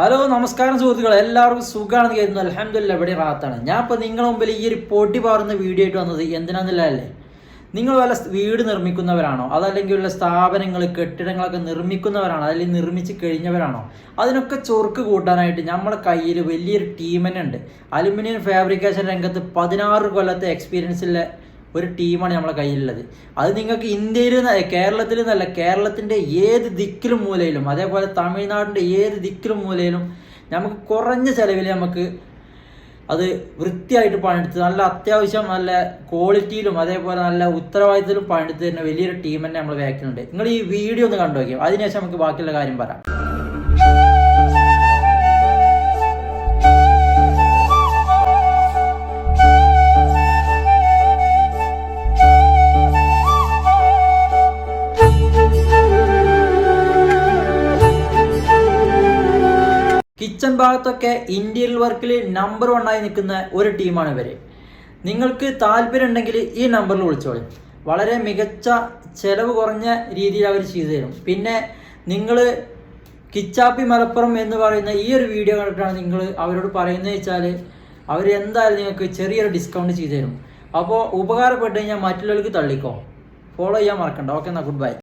Hello നമസ്കാരം സുഹൃത്തുക്കൾ എല്ലാവർക്കും സുഖമാണെന്ന് കരുതുന്നു. അലഹമില്ല ഇവിടെ റാത്താണ് ഞാൻ ഇപ്പോൾ നിങ്ങളുടെ മുമ്പിൽ ഈ ഒരു പൊടി പാറുന്ന വീഡിയോ ആയിട്ട് വന്നത് എന്തിനാന്നില്ലല്ലേ നിങ്ങൾ വല്ല വീട് നിർമ്മിക്കുന്നവരാണോ? അതല്ലെങ്കിൽ ഉള്ള സ്ഥാപനങ്ങൾ കെട്ടിടങ്ങളൊക്കെ നിർമ്മിക്കുന്നവരാണോ? അല്ലെങ്കിൽ നിർമ്മിച്ച് കഴിഞ്ഞവരാണോ? അതിനൊക്കെ ചൊറുക്ക് കൂട്ടാനായിട്ട് നമ്മുടെ കയ്യിൽ വലിയൊരു ടീം തന്നെ ഉണ്ട്. അലുമിനിയം ഫാബ്രിക്കേഷൻ രംഗത്ത് പതിനാറ് കൊല്ലത്തെ എക്സ്പീരിയൻസുള്ള ഒരു ടീമാണ് നമ്മളെ കയ്യിലുള്ളത്. അത് നിങ്ങൾക്ക് ഇന്ത്യയിൽ കേരളത്തിൽ നിന്നല്ല കേരളത്തിന്റെ ഏത് ദിക്കിലും മൂലയിലും അതേപോലെ തമിഴ്നാടിന്റെ ഏത് ദിക്കിലും മൂലയിലും നമുക്ക് കുറഞ്ഞ ചിലവിൽ നമുക്ക് അത് വൃത്തിയായിട്ട് പണിയെടുത്ത് നല്ല അത്യാവശ്യം നല്ല ക്വാളിറ്റിയിലും അതേപോലെ നല്ല ഉത്തരവാദിത്തത്തിലും പണിയെടുത്ത് തരുന്ന വലിയൊരു ടീം തന്നെ നമ്മൾ വേക്കുന്നുണ്ട് നിങ്ങൾ ഈ വീഡിയോ ഒന്ന് കണ്ടു നോക്കിയാൽ അതിനുശേഷം നമുക്ക് ബാക്കിയുള്ള കാര്യം പറയാം. കിച്ചൺ ഭാഗത്തൊക്കെ ഇന്ത്യയിൽ വർക്കിൽ നമ്പർ വൺ ആയി നിൽക്കുന്ന ഒരു ടീമാണ് ഇവർ. നിങ്ങൾക്ക് താല്പര്യം ഉണ്ടെങ്കിൽ ഈ നമ്പറിൽ വിളിച്ചോളി. വളരെ മികച്ച ചെലവ് കുറഞ്ഞ രീതിയിൽ അവർ ചെയ്തു തരും. പിന്നെ നിങ്ങൾ കിച്ചാപ്പി മലപ്പുറം എന്ന് പറയുന്ന ഈ ഒരു വീഡിയോ കണ്ടിട്ടാണ് നിങ്ങൾ അവരോട് പറയുന്നത് വെച്ചാൽ അവർ എന്തായാലും നിങ്ങൾക്ക് ചെറിയൊരു ഡിസ്കൗണ്ട് ചെയ്തു തരും. അപ്പോൾ ഉപകാരപ്പെട്ട് കഴിഞ്ഞാൽ മറ്റുള്ളവർക്ക് തള്ളിക്കോ. ഫോളോ ചെയ്യാൻ മറക്കണ്ട. ഓക്കെ എന്നാൽ ഗുഡ് ബൈ